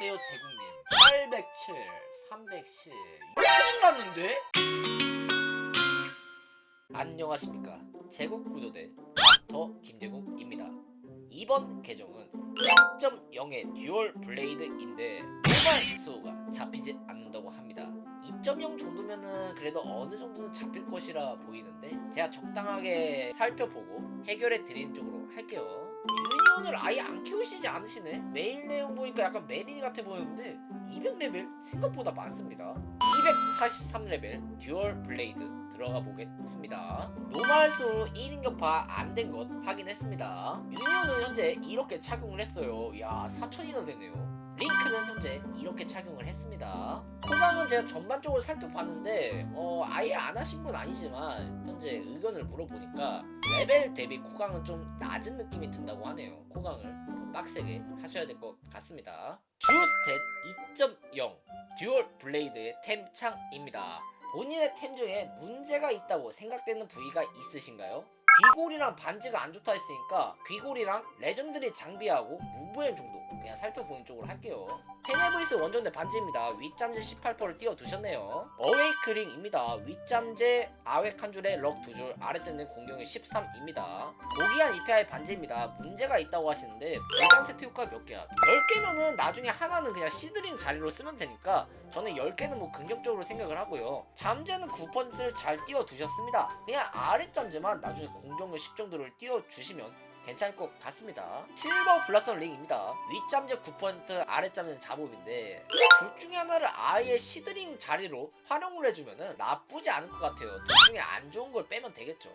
안녕하세요 제국님. 807 310 큰일 났는데? 안녕하십니까. 제국구조대 닥터 김제국입니다. 이번 계정은 2.0의 듀얼 블레이드인데 노말 수호가 잡히지 않는다고 합니다. 2.0 정도면은 그래도 어느 정도는 잡힐 것이라 보이는데 제가 적당하게 살펴보고 해결해 드리는 쪽으로 할게요 유니온을 아예 안 키우시지 않으시네? 메일 내용 보니까 약간 메리니 같아 보였는데 200레벨? 생각보다 많습니다. 243레벨 듀얼 블레이드 들어가 보겠습니다. 노말수 1인 격파 안 된 것 확인했습니다. 유니온은 현재 이렇게 착용을 했어요. 야 4천이나 되네요. 링크는 현재 이렇게 착용을 했습니다. 소강은 제가 전반적으로 살펴봤는데 어, 아예 안 하신 건 아니지만 현재 의견을 물어보니까 레벨 대비 코강은 좀 낮은 느낌이 든다고 하네요. 코강을 더 빡세게 하셔야 될 것 같습니다. 주스탯 2.0 듀얼 블레이드의 템창입니다. 본인의 템 중에 문제가 있다고 생각되는 부위가 있으신가요? 귀골이랑 반지가 안 좋다 했으니까 귀골이랑 레전드리 장비하고 무브엠 정도 그냥 살펴보는 쪽으로 할게요 테네브리스 원정대 반지입니다. 윗잠재 18%를 띄워두셨네요. 어웨이크링입니다. 윗잠재 아웨 한 줄에 럭 두 줄 아래쪽는 공격력 13입니다. 고기한 EPI 반지입니다. 문제가 있다고 하시는데 배당 세트 효과 몇 개야? 10개면은 나중에 하나는 그냥 시드링 자리로 쓰면 되니까 저는 10개는 뭐 긍정적으로 생각을 하고요. 잠재는 9%를 잘 띄워두셨습니다. 그냥 아래 잠재만 나중에 공격력 10 정도를 띄워주시면 괜찮을 것 같습니다. 실버 블라썸 링입니다. 윗잠재 9% 아랫잠재는 잡음인데 둘 중에 하나를 아예 시드링 자리로 활용을 해주면은 나쁘지 않을 것 같아요. 둘 중에 안 좋은 걸 빼면 되겠죠.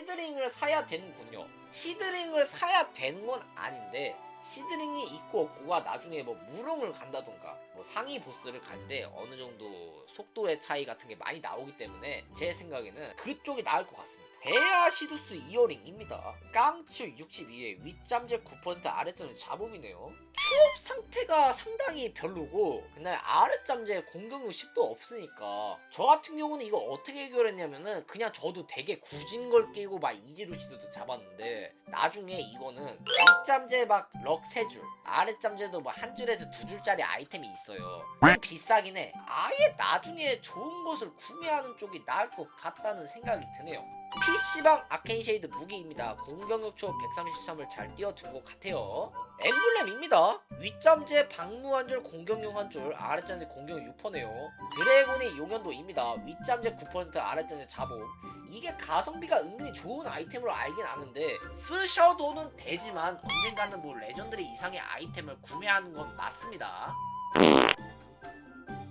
시드링을 사야 되는군요. 시드링을 사야 되는 건 아닌데 시드링이 있고 없고가 나중에 뭐 무릉을 간다던가 뭐 상위 보스를 갈 때 어느 정도 속도의 차이 같은 게 많이 나오기 때문에 제 생각에는 그쪽이 나을 것 같습니다. 데아시두스 이어링입니다. 깡추 62에 윗잠재 9% 아랫잠재 잡음이네요. 추업 상태가 상당히 별로고 근데 아랫잠재 공격력 10도 없으니까 저 같은 경우는 이거 어떻게 해결했냐면은 그냥 저도 되게 굳은 걸 끼고 막 이지루시드도 잡았는데 나중에 이거는 윗잠재 막럭 3줄 아랫잠재도 뭐한 줄에서 두 줄짜리 아이템이 있어요 좀 비싸긴 해 아예 나중에 좋은 것을 구매하는 쪽이 나을 것 같다는 생각이 드네요 PC방 아케인 쉐이드 무기입니다. 공격력 초 133을 잘 띄워둔 것 같아요. 엠블렘입니다. 윗잠재 방무 한 줄, 공격력 한 줄, 아랫잠재 공격력 6%네요. 드래곤의 용연도입니다. 윗잠재 9%, 아랫잠재 자본. 이게 가성비가 은근히 좋은 아이템으로 알긴 아는데 쓰셔도는 되지만 언젠가는 뭐 레전드리 이상의 아이템을 구매하는 건 맞습니다.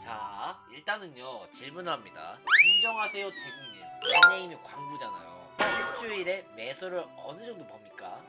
자, 일단은요 질문을 합니다. 진정하세요, 제국 님. 닉네임이 광부잖아요. 일주일에 매수를 어느 정도 법니까?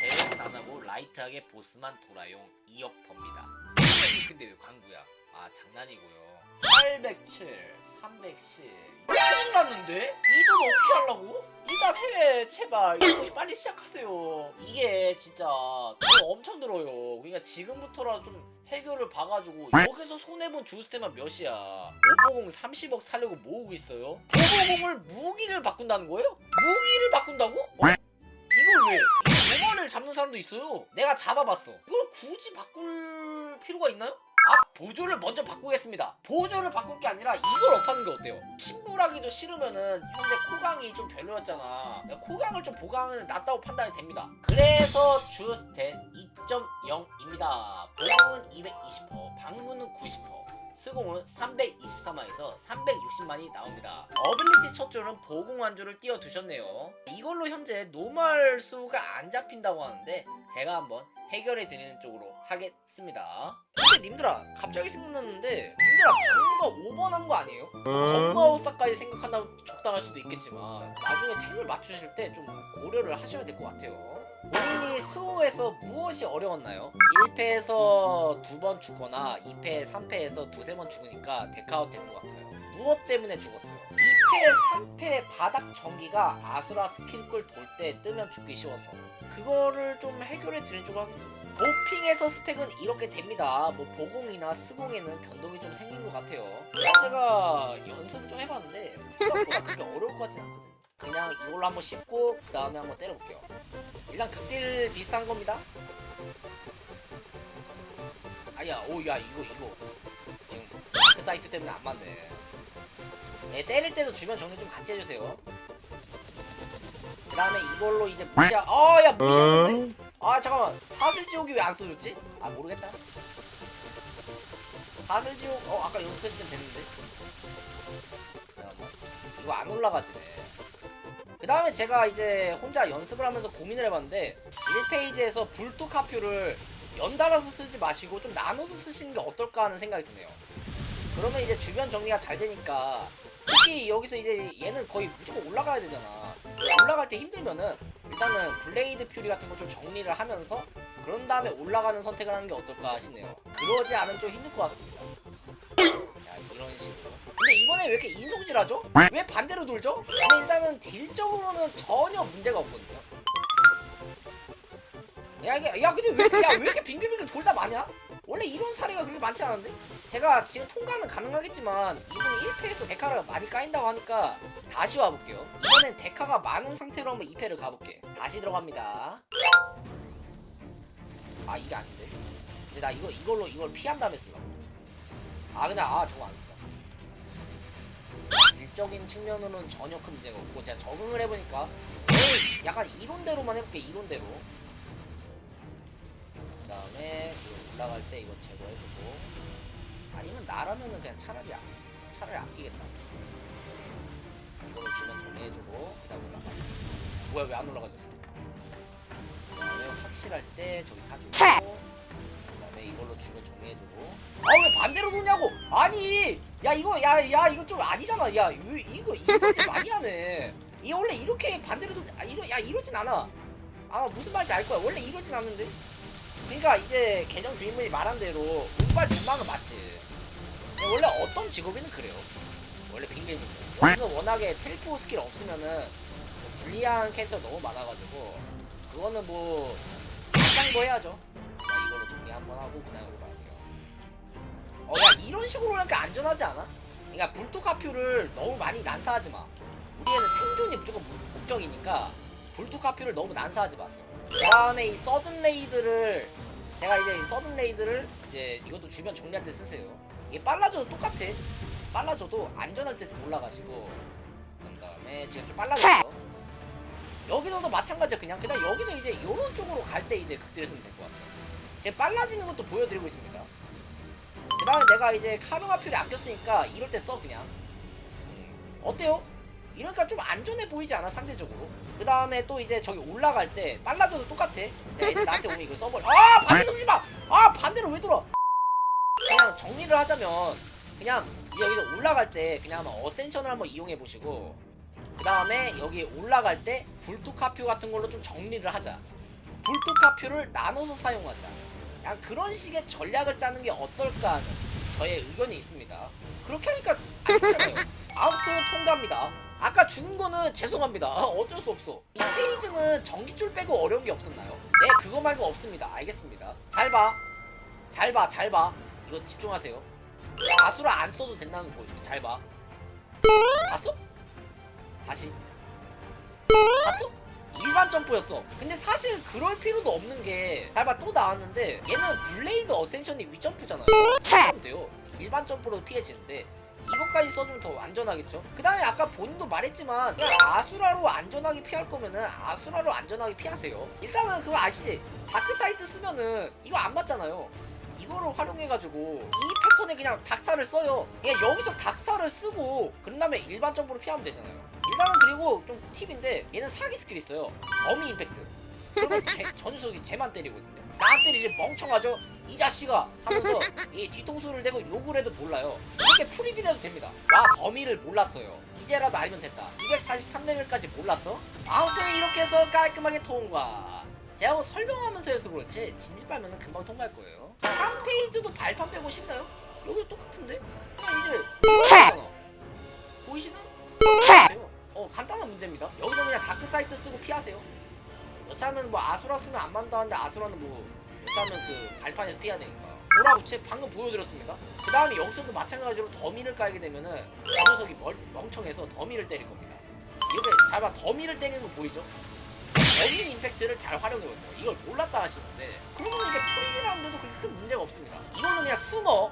제외는 안 하고 라이트하게 보스만 돌아용 2억 법니다. 근데 왜 광부야? 아 장난이고요. 807, 310. 큰일 났는데? 이 돈 어떻게 하려고? 이달 해 제발 이거 빨리 시작하세요 이게 진짜 돈 엄청 들어요 그러니까 지금부터라도 좀 해결을 봐가지고 여기서 손해본 주스테만 몇이야 오보공 30억 살려고 모으고 있어요 오보공을 무기를 바꾼다는 거예요? 무기를 바꾼다고? 어? 이걸 왜? 이거 노말을 잡는 사람도 있어요 내가 잡아봤어 이걸 굳이 바꿀 필요가 있나요? 아 보조를 먼저 바꾸겠습니다. 보조를 바꿀 게 아니라 이걸 업하는 게 어때요? 침몰하기도 싫으면은 현재 코강이 좀 별로였잖아. 코강을 좀 보강은 낫다고 판단이 됩니다. 그래서 주스탯 2.0입니다. 보강은 220% 방문은 90% 스공은 323만에서 360만이 나옵니다. 어빌리티 첫 줄은 보공 완주를 띄워 두셨네요. 이걸로 현재 노멀 수가 안 잡힌다고 하는데 제가 한번 해결해 드리는 쪽으로 하겠습니다. 근데 님들아 갑자기 생각났는데 님들아 방어가 5번 한 거 아니에요? 건마우사까지 생각한다면 적당할 수도 있겠지만 나중에 템을 맞추실 때 좀 고려를 하셔야 될 것 같아요. 본인이 수호에서 무엇이 어려웠나요? 1패에서 두 번 죽거나 2패, 3패에서 두세 번 죽으니까 데카웃 되는 것 같아요. 무엇 때문에 죽었어요? 2패, 3패 바닥 전기가 아수라 스킬끌 돌때 뜨면 죽기 쉬워서 그거를 좀 해결해 드리는 쪽으로 하겠습니다. 도핑에서 스펙은 이렇게 됩니다. 뭐 보공이나 스공에는 변동이 좀 생긴 것 같아요. 제가 연습을 좀 해봤는데 생각보다 그렇게 어려울 것 같진 않거든요. 그냥 이걸로 한번 씹고 그 다음에 한번 때려볼게요. 일단 극딜 비슷한 겁니다. 아 아야 오야 이거 이거. 지금 그 사이트 때문에 안 맞네. 네, 때릴 때도 주변 정리 좀 같이 해주세요. 그 다음에 이걸로 이제 무시하 어야 무시하는데? 아 잠깐만. 사슬지옥이 왜 안 써줬지? 아 모르겠다. 사슬지옥 어 아까 연습했을 땐 됐는데? 이거 안 올라가지네 그 다음에 제가 이제 혼자 연습을 하면서 고민을 해봤는데 1페이지에서 불투 카퓨를 연달아서 쓰지 마시고 좀 나눠서 쓰시는 게 어떨까 하는 생각이 드네요. 그러면 이제 주변 정리가 잘 되니까 특히 여기서 이제 얘는 거의 무조건 올라가야 되잖아. 올라갈 때 힘들면은 일단은 블레이드 퓨리 같은 거 좀 정리를 하면서 그런 다음에 올라가는 선택을 하는 게 어떨까 싶네요. 그러지 않으면 좀 힘들 것 같습니다. 야 이런 식으로 근데 이번에 왜 이렇게 인성질하죠? 왜 반대로 돌죠? 근데 일단은 딜적으로는 전혀 문제가 없거든요 야 이게 야 근데 왜, 야, 왜 이렇게 빙글빙글 돌다 마냐? 원래 이런 사례가 그렇게 많지 않은데? 제가 지금 통과는 가능하겠지만 이분이 1패에서 데카가 많이 까인다고 하니까 다시 와볼게요 이번엔 데카가 많은 상태로 한번 2패를 가볼게 다시 들어갑니다 아 이게 아닌데 근데 나 이거 이걸로 이걸 피한 다음에 쓰려고 아 근데 아 저거 안 쓴다 질적인 측면으로는 전혀 큰 문제가 없고 제가 적응을 해보니까 약간 이론대로만 해볼게 이론대로. 그 다음에 올라갈 때 이거 제거해주고 아니면 나라면은 그냥 차라리 안, 차라리 아끼겠다. 이거를 주면 정리해주고 그 다음 올라가 뭐야 왜 안 올라가졌어? 그 다음에 확실할 때 저기 타주고 이걸로 주면 정리해주고. 아 왜 반대로 도냐고! 아니 야 이거 야 야 이거 좀 아니잖아. 야 왜, 이거 이거 좀 많이 하네. 이 원래 이렇게 반대로 도 아, 이러 야 이러진 않아. 아 무슨 말인지 알 거야. 원래 이러진 않는데? 그러니까 이제 계정 주인분이 말한 대로 운빨 전망은 맞지. 근데 원래 어떤 직업이는 그래요. 원래 빙계님 여기는 워낙에 텔포 스킬 없으면은 뭐 불리한 캐릭터 너무 많아가지고 그거는 뭐 당장도 해야죠. 자 이걸로 정리 한번 하고 그다음에 올라갈게요. 어 야 이런 식으로 하니까 안전하지 않아? 그러니까 불토카퓨를 너무 많이 난사하지 마. 우리에는 생존이 무조건 목- 목적이니까 불토카퓨를 너무 난사하지 마세요. 그 다음에 이 서든 레이드를 제가 이제 이 서든 레이드를 이제 이것도 주변 정리할 때 쓰세요. 이게 빨라져도 똑같아. 빨라져도 안전할 때 올라가시고. 그 다음에 지금 좀 빨라졌죠 여기서도 마찬가지야. 그냥 그냥 여기서 이제 요런 쪽으로 갈 때 이제 극딜을 쓰면 될 것 같아요 제 빨라지는 것도 보여드리고 있습니다. 그 다음에 내가 이제 카르마퓨를 아꼈으니까 이럴 때 써 그냥. 음, 어때요? 이러니까 좀 안전해 보이지 않아 상대적으로. 그 다음에 또 이제 저기 올라갈 때 빨라져도 똑같아. 이제 나한테 오면 이거 써버려. 아 반대 돌지 마 아 반대로 왜 돌아 그냥 정리를 하자면 그냥 이제 여기서 올라갈 때 그냥 어센션을 한번 이용해 보시고 그 다음에 여기 올라갈 때 불투카표 같은 걸로 좀 정리를 하자. 불투카표를 나눠서 사용하자 그냥 그런 식의 전략을 짜는 게 어떨까 하는 저의 의견이 있습니다. 그렇게 하니까 아무튼 통과합니다. 아까 죽은 거는 죄송합니다. 어쩔 수 없어. 이 페이지는 전기줄 빼고 어려운 게 없었나요? 네 그거 말고 없습니다. 알겠습니다. 잘 봐 잘 봐 잘 봐. 이거 집중하세요. 아수라 안 써도 된다는 거 보여줄게. 잘 봐. 봤어? 다시. 봤어? 일반 점프였어. 근데 사실 그럴 필요도 없는 게 잘봐 또 나왔는데 얘는 블레이드 어센션이 윗점프잖아요. 하면 돼요. 일반 점프로 피해지는데 이것까지 써주면 더 안전하겠죠? 그 다음에 아까 본인도 말했지만 그냥 아수라로 안전하게 피할 거면은 아수라로 안전하게 피하세요. 일단은 그거 아시지? 다크사이트 쓰면은 이거 안 맞잖아요. 이거를 활용해가지고 이 패턴에 그냥 닥사를 써요. 그냥 여기서 닥사를 쓰고 그런 다음에 일반 점프로 피하면 되잖아요 일단은 그리고 좀 팁인데 얘는 사기 스킬 있어요. 범위 임팩트. 그러면 제, 저 녀석이 쟤만 때리거든요. 나한테 이제 멍청하죠? 이 자식아! 하면서 이 뒤통수를 대고 욕을 해도 몰라요. 이렇게 프리딜해도 됩니다. 와 범위를 몰랐어요. 이제라도 알면 됐다. 243레벨까지 몰랐어? 아무튼 이렇게 해서 깔끔하게 통과. 제가 뭐 설명하면서 해서 그렇지 진지 빨면은 금방 통과할 거예요. 3페이지도 발판 빼고 싶나요? 여기도 똑같은데? 그냥 이제 보이시나? 간단한 문제입니다 여기서 그냥 다크사이트 쓰고 피하세요 여차하면 뭐 아수라 쓰면 안 만다는데 아수라는 뭐 여차하면 그 발판에서 피해야 되니까 보라구체 방금 보여드렸습니다 그 다음에 여기서도 마찬가지로 더미를 깔게 되면은 이 녀석이 멀, 멍청해서 더미를 때릴 겁니다 이렇게 잘봐 더미를 때리는 거 보이죠? 범위 임팩트를 잘 활용해보세요. 이걸 몰랐다 하시는데 그러면 이게 프리드라는데도 그렇게 큰 문제가 없습니다. 이거는 그냥 숨어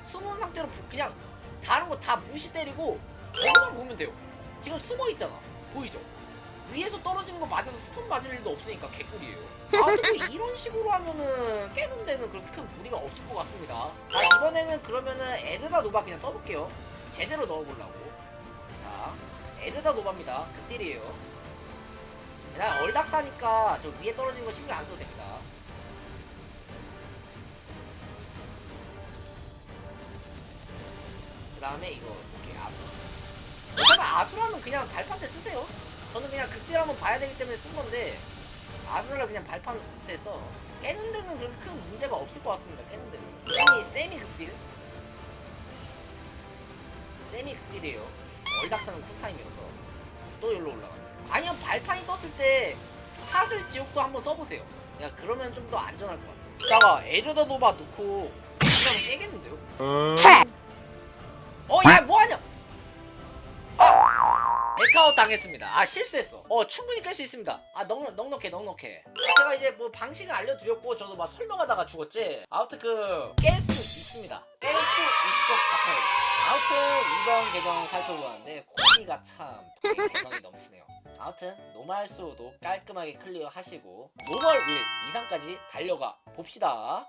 숨은 상태로 부- 그냥 다른 거 다 무시 때리고 저거만 보면 돼요. 지금 숨어 있잖아. 보이죠? 위에서 떨어지는 거 맞아서 스톤 맞을 일도 없으니까 개꿀이에요. 아무튼 뭐 이런 식으로 하면은 깨는 데는 그렇게 큰 무리가 없을 것 같습니다. 자 이번에는 그러면은 에르다 노바 그냥 써볼게요. 제대로 넣어보려고. 자 에르다 노바입니다. 극딜이에요. 그냥 얼닥사니까 저 위에 떨어지는 거 신경 안 써도 됩니다. 그 다음에 이거 이렇게 아수. 아수라면 그냥 발판 때 쓰세요. 저는 그냥 극딜 한번 봐야 되기 때문에 쓴 건데 아수라를 그냥 발판 때 써. 깨는 데는 그렇게 큰 문제가 없을 것 같습니다. 깨는 데는. 세미 세미 극딜. 세미 극딜이에요. 얼닥사는 쿨타임이어서 또 여기로 올라가네. 아니면 발판이 떴을 때 사슬 지옥도 한번 써보세요. 야 그러면 좀 더 안전할 것 같아. 이따가 에르더 노바 넣고 그냥 깨겠는데요? 어, 야, 뭐하냐? 당했습니다. 아, 실수했어. 어, 충분히 깰 수 있습니다. 아, 넉넉, 넉넉해, 넉넉해. 제가 이제 뭐 방식을 알려드렸고, 저도 막 설명하다가 죽었지. 아무튼 그, 깰 수 있습니다. 깰 수 있을 것 같아요. 아무튼, 이번 계정 살펴보았는데, 코디가 참, 개성이 넘치네요. 아무튼, 노말 수호도 깔끔하게 클리어 하시고, 노멀 윌 이상까지 달려가 봅시다.